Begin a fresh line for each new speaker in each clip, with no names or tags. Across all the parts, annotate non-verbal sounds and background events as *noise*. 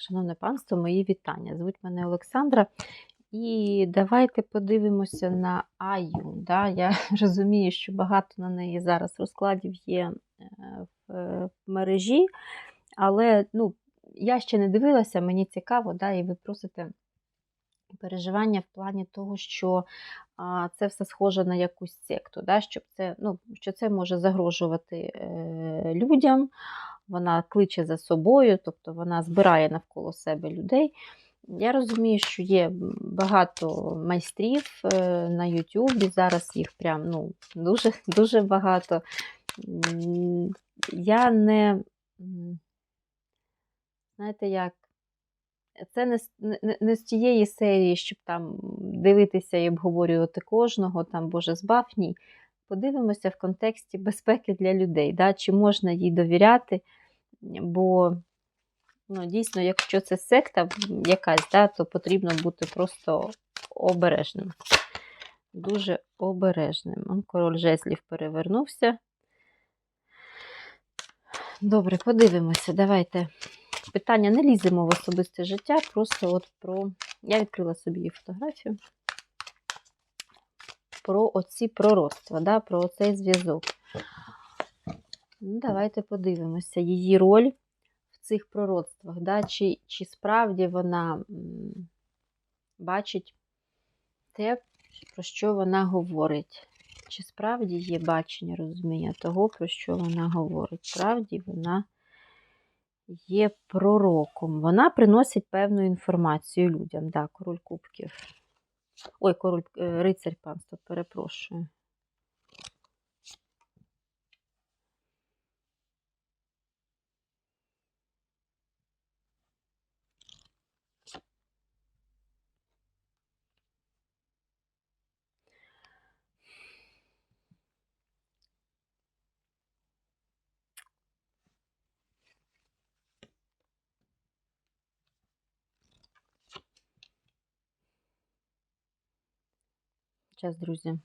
Шановне панство, мої вітання. Звуть мене Олександра. І давайте подивимося на Аю. Да? Я *laughs* розумію, що багато на неї зараз розкладів є е, в мережі, але ну, я ще не дивилася, мені цікаво, да? і ви просите переживання в плані того, що а, це все схоже на якусь секту, да? щоб це, ну, що це може загрожувати е, людям вона кличе за собою, тобто вона збирає навколо себе людей. Я розумію, що є багато майстрів е, на Ютубі, зараз їх прям ну, дуже *laughs* дуже багато. Я не, знаєте, як, це не, не, не з тієї серії, щоб там дивитися і обговорювати кожного, там, Боже, збав, ні. Подивимося в контексті безпеки для людей, да? чи можна їй довіряти. Бо ну, дійсно, якщо це секта якась, да, то потрібно бути просто обережним. Дуже обережним. Король жезлів перевернувся. Добре, подивимося. Давайте. Питання не ліземо в особисте життя, просто от про. Я відкрила собі її фотографію. Про оці пророцтва, да, про оцей зв'язок. Ну, Давайте подивимося її роль в цих пророцтвах. Да? Чи, чи справді вона бачить те, про що вона говорить. Чи справді є бачення розуміння того, про що вона говорить? Справді вона є пророком. Вона приносить певну інформацію людям. Да, король кубків. Ой, король е, рицарь панство, перепрошую. Час, друзі.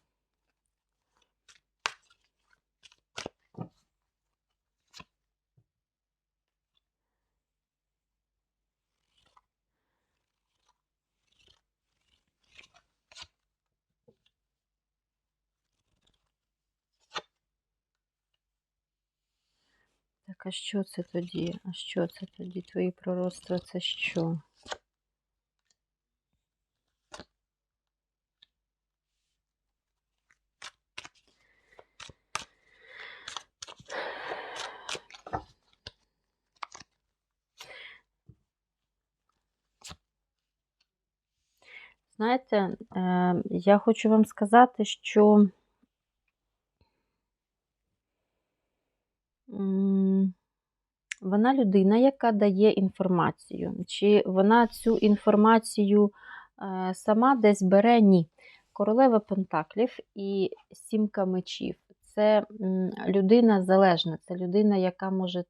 Так, а що це тоді? А що це тоді? Твої пророцтва це що? Знаєте, е, я хочу вам сказати, що вона людина, яка дає інформацію. Чи вона цю інформацію е, сама десь бере? Ні. Королева Пентаклів і сімка мечів це людина залежна, це людина, яка може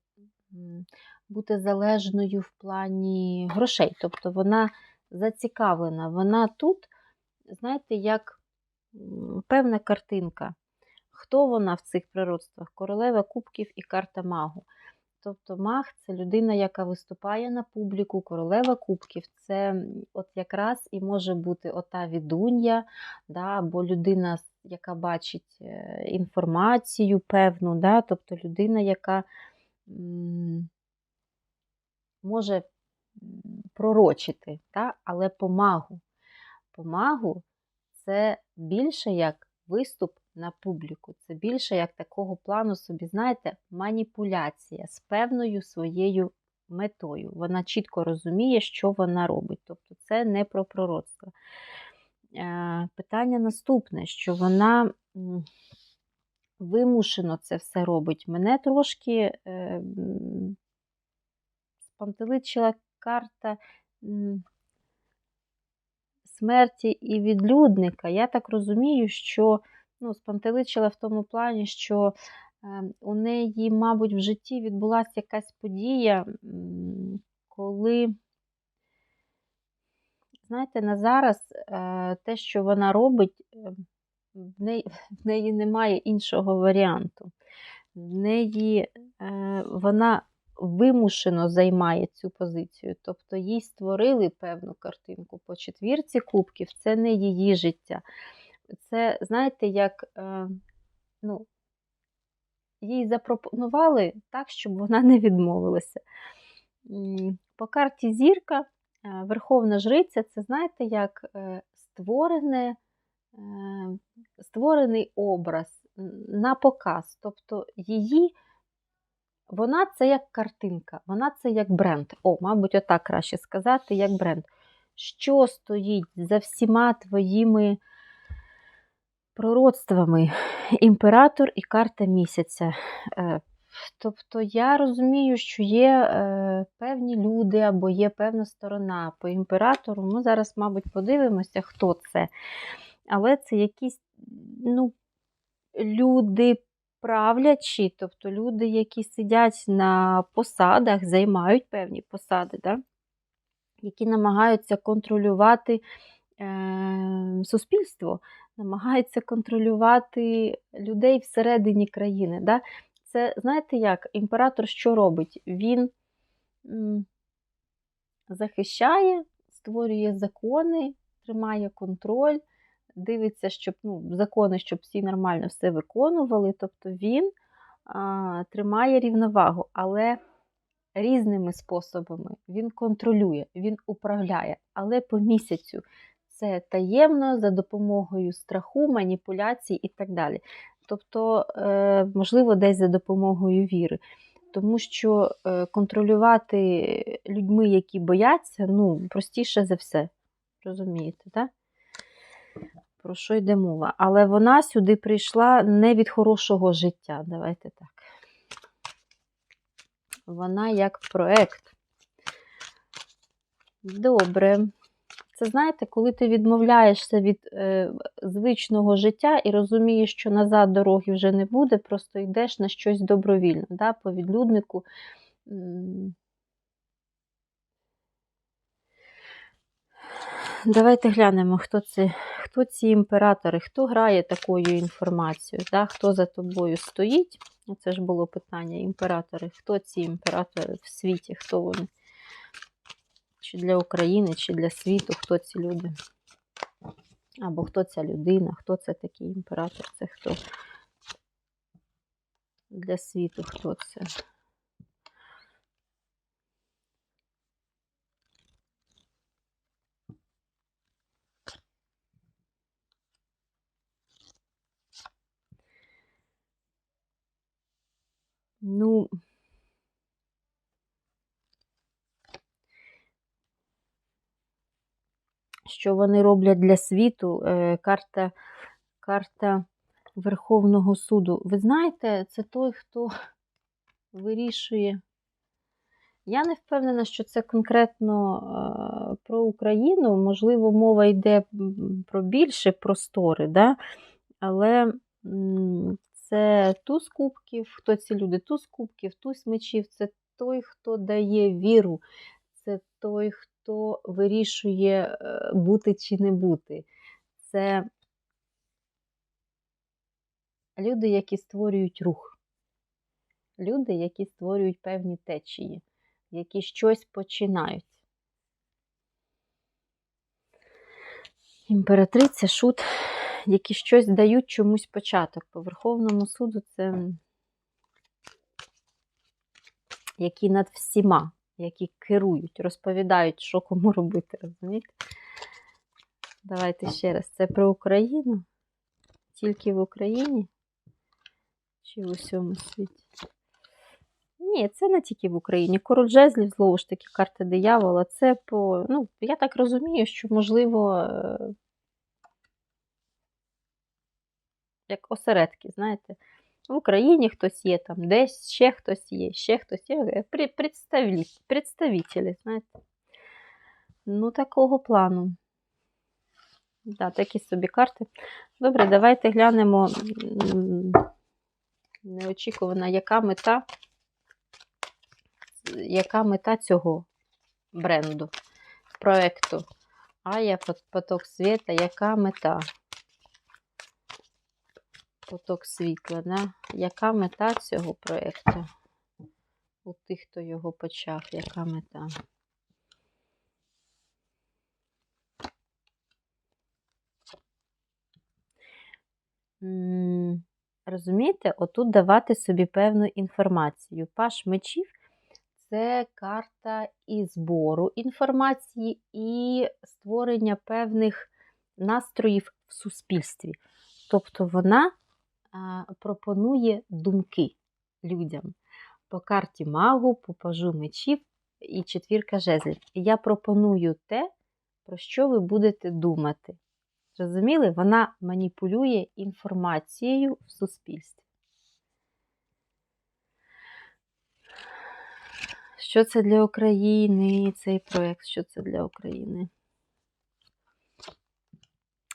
бути залежною в плані грошей. Тобто вона зацікавлена. Вона тут, знаєте, як певна картинка. Хто вона в цих природствах? Королева кубків і карта магу. Тобто маг це людина, яка виступає на публіку, королева кубків це от якраз і може бути ота відунья, да, або людина, яка бачить е, інформацію певну, да, тобто людина, яка може пророчити, та? але помагу. Помагу це більше як виступ на публіку. Це більше як такого плану собі, знаєте, маніпуляція з певною своєю метою. Вона чітко розуміє, що вона робить. Тобто це не про пророцтво. Е, питання наступне, що вона вимушено це все робить. Мене трошки е, спантеличила карта смерті і відлюдника. Я так розумію, що ну, спантеличила в тому плані, що е, у неї, мабуть, в житті відбулася якась подія, коли, знаєте, на зараз е, те, що вона робить, е, в неї, в неї немає іншого варіанту. В неї вона вимушено займає цю позицію. Тобто їй створили певну картинку по четвірці кубків, це не її життя. Це, знаєте, як е, ну, їй запропонували так, щоб вона не відмовилася. По карті зірка, е, Верховна Жриця, це знаєте, як е, створене, створений образ на показ. Тобто її, вона це як картинка, вона це як бренд. О, мабуть, отак краще сказати, як бренд. Що стоїть за всіма твоїми пророцтвами? Імператор і карта місяця. Е, Тобто я розумію, що є е, певні люди або є певна сторона по імператору. Ми зараз, мабуть, подивимося, хто це. Але це якісь ну, люди правлячі, тобто люди, які сидять на посадах, займають певні посади, да? які намагаються контролювати е, суспільство, намагаються контролювати людей всередині країни. Да? Це, знаєте як, імператор що робить? Він м, захищає, створює закони, тримає контроль, дивиться, щоб ну, закони, щоб всі нормально все виконували. Тобто він а, тримає рівновагу, але різними способами він контролює, він управляє, але по місяцю. Це таємно за допомогою страху, маніпуляцій і так далі. Тобто, е, можливо, десь за допомогою віри. Тому що е, контролювати людьми, які бояться, ну, простіше за все. Розумієте, так? Про що йде мова? Але вона сюди прийшла не від хорошого життя. Давайте так. Вона як проект. Добре. Це знаєте, коли ти відмовляєшся від е, звичного життя і розумієш, що назад дороги вже не буде, просто йдеш на щось добровільно, да, по відлюднику. Давайте глянемо, хто це, хто ці імператори, хто грає такою інформацією, да, хто за тобою стоїть. Це ж було питання імператори. Хто ці імператори в світі, хто вони? Чи для України, чи для світу, хто ці люди? Або хто ця людина, хто це такий імператор, це хто? Для світу хто це? Ну, що вони роблять для світу? Е, Карта, карта Верховного суду. Ви знаєте, це той, хто вирішує. Я не впевнена, що це конкретно е, про Україну. Можливо, мова йде про більше простори, да? але це туз кубків, хто ці люди? Туз кубків, туз мечів це той, хто дає віру, це той, хто вирішує е, бути чи не бути. Це люди, які створюють рух. Люди, які створюють певні течії, які щось починають. Імператриця, шут, які щось дають чомусь початок. По Верховному суду це які над всіма, які керують, розповідають, що кому робити, розумієте? Давайте ще раз. Це про Україну? Тільки в Україні? Чи в усьому світі? Ні, це не тільки в Україні. Король жезлів, знову ж таки, карта диявола. Це по. Ну, я так розумію, що, можливо, е, як осередки, знаєте. В Україні хтось є, там десь ще хтось є, ще хтось є. Представителі, знаєте. Ну, такого плану. Да, такі собі карти. Добре, давайте глянемо неочікувана, яка мета, яка мета цього бренду, проекту. Ая, пот- поток світа, яка мета? Поток світла, да? яка мета цього проєкту? у тих, хто його почав, яка мета. Розумієте, отут давати собі певну інформацію. Паш мечів це карта і збору інформації, і створення певних настроїв в суспільстві. Тобто вона пропонує думки людям. По карті магу, по пажу мечів і четвірка жезлів. Я пропоную те, про що ви будете думати. Зрозуміли? Вона маніпулює інформацією в суспільстві. Що це для України цей проєкт? Що це для України?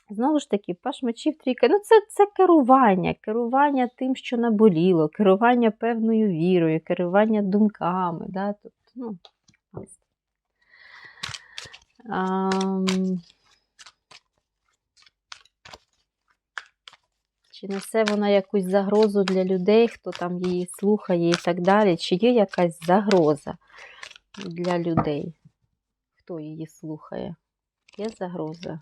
Знову ж таки, паш мечів трійка. Ну, це, це керування, керування тим, що наболіло, керування певною вірою, керування думками. Да? Тобто, ну. Чи несе вона якусь загрозу для людей, хто там її слухає і так далі? Чи є якась загроза для людей? Хто її слухає? Є загроза? М.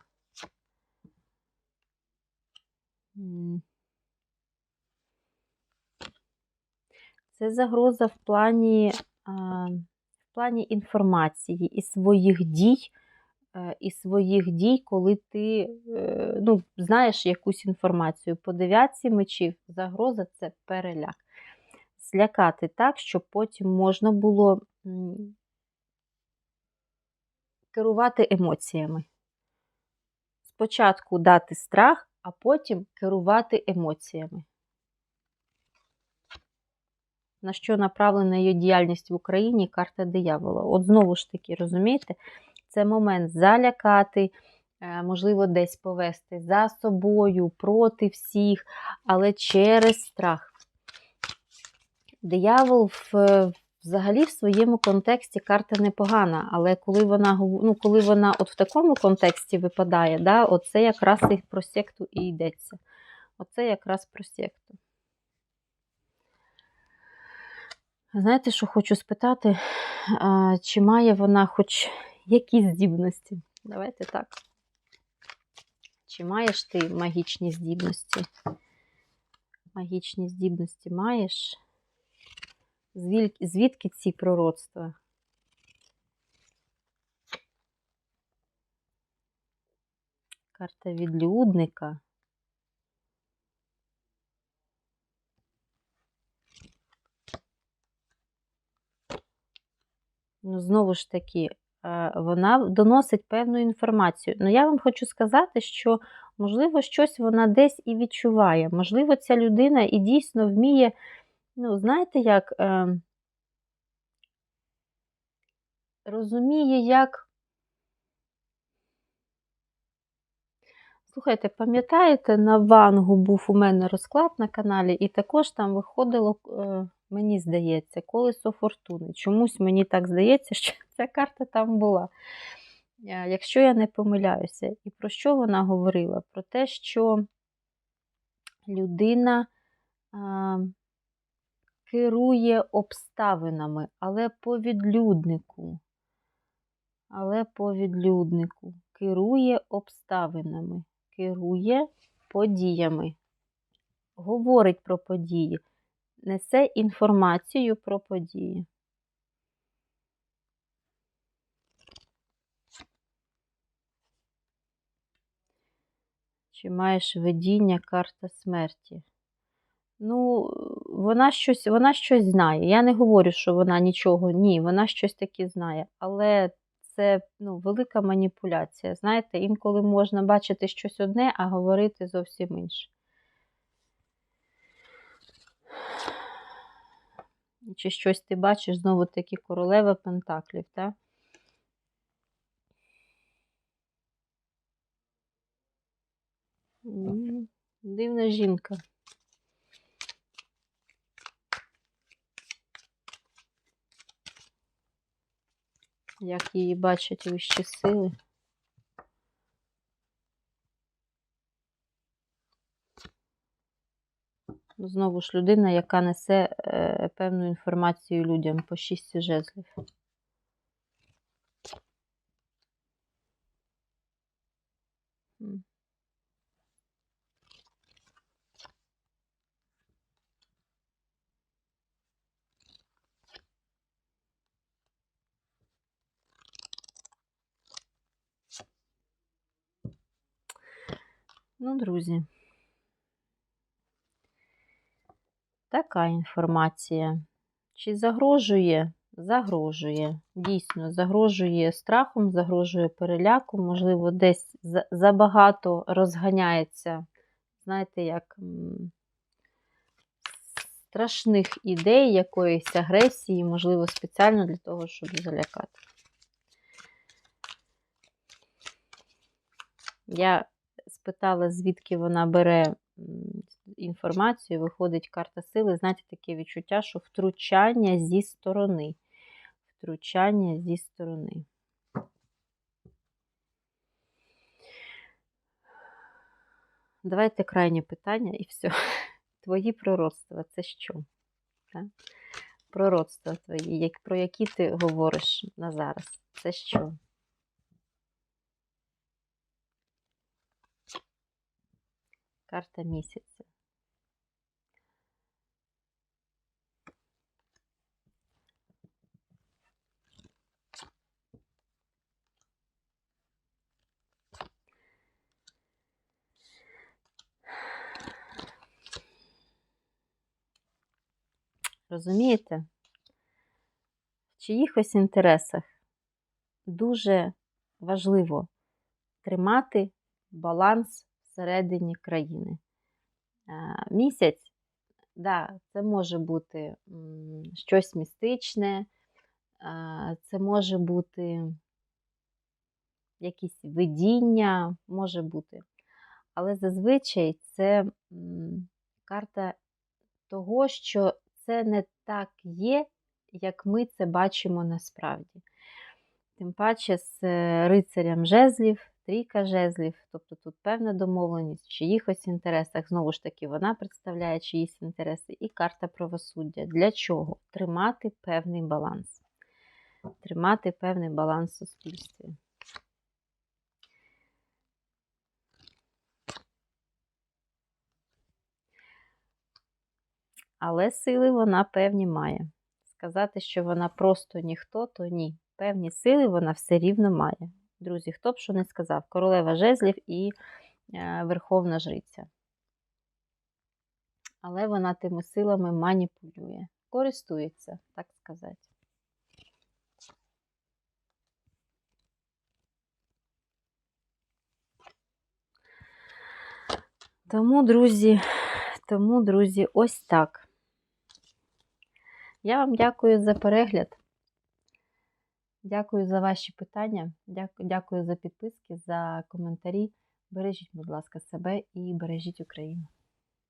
Це загроза в плані, в плані інформації і своїх дій, е, і своїх дій, коли ти е, ну, знаєш якусь інформацію. По дев'ятці мечів загроза це переляк. Злякати так, щоб потім можна було керувати емоціями. Спочатку дати страх, а потім керувати емоціями. На що направлена її діяльність в Україні карта диявола. От знову ж таки, розумієте, це момент залякати, е, можливо, десь повести за собою, проти всіх, але через страх. Диявол в, взагалі в своєму контексті карта непогана, але коли вона ну, коли вона от в такому контексті випадає, да, оце якраз і про секту і йдеться. Оце якраз про секту. Знаєте, що хочу спитати, а, чи має вона хоч якісь здібності? Давайте так. Чи маєш ти магічні здібності? Магічні здібності маєш? Звідки ці пророцтва? Карта відлюдника. Ну, знову ж таки, е, вона доносить певну інформацію. Ну, я вам хочу сказати, що, можливо, щось вона десь і відчуває. Можливо, ця людина і дійсно вміє, ну, знаєте, як е, розуміє, як. Слухайте, пам'ятаєте, на Вангу був у мене розклад на каналі, і також там виходило, е, мені здається, колесо фортуни. Чомусь мені так здається, *laughs* що ця карта там була. Е, Якщо я не помиляюся. І про що вона говорила? Про те, що людина а, керує обставинами, але по відлюднику. Але по відлюднику. Керує обставинами, керує подіями, говорить про події, несе інформацію про події. Чи маєш видіння карта смерті? Ну, вона щось, вона щось знає. Я не говорю, що вона нічого, ні, вона щось таке знає. Але це ну, велика маніпуляція. Знаєте, інколи можна бачити щось одне, а говорити зовсім інше. Чи щось ти бачиш, знову таки королева Пентаклів, так? Дивна жінка. Як її бачать вищі сили. Знову ж людина, яка несе е, певну інформацію людям по шість жезлів. М. Ну, друзі. Така інформація. Чи загрожує? Загрожує. Дійсно, загрожує страхом, загрожує переляком, можливо, десь забагато розганяється, знаєте, як страшних ідей, якоїсь агресії, можливо, спеціально для того, щоб залякати. Я спитала, звідки вона бере інформацію, виходить карта сили. Знаєте, таке відчуття, що втручання зі сторони. Втручання зі сторони. Давайте крайнє питання і все. *laughs* Твої пророцтва це що? Так? Пророцтва твої, як, про які ти говориш на зараз? Це що? Карта місяця. Розумієте? В чиїхось інтересах дуже важливо тримати баланс всередині країни. Е, Місяць, да, це може бути щось містичне, е, це може бути якісь видіння, може бути. Але зазвичай це карта того, що це не так є, як ми це бачимо насправді. Тим паче з е, рицарем жезлів, трійка жезлів, тобто тут певна домовленість в чиїхось інтересах, знову ж таки, вона представляє чиїсь інтереси, і карта правосуддя. Для чого? Тримати певний баланс. Тримати певний баланс в суспільстві. Але сили вона певні має. Сказати, що вона просто ніхто, то ні. Певні сили вона все рівно має. Друзі, хто б що не сказав, королева жезлів і е, верховна жриця. Але вона тими силами маніпулює, користується, так сказати. Тому, друзі, тому, друзі, ось так. Я вам дякую за перегляд. Дякую за ваші питання. Дякую, за підписки, за коментарі. Бережіть, будь ласка, себе і бережіть Україну.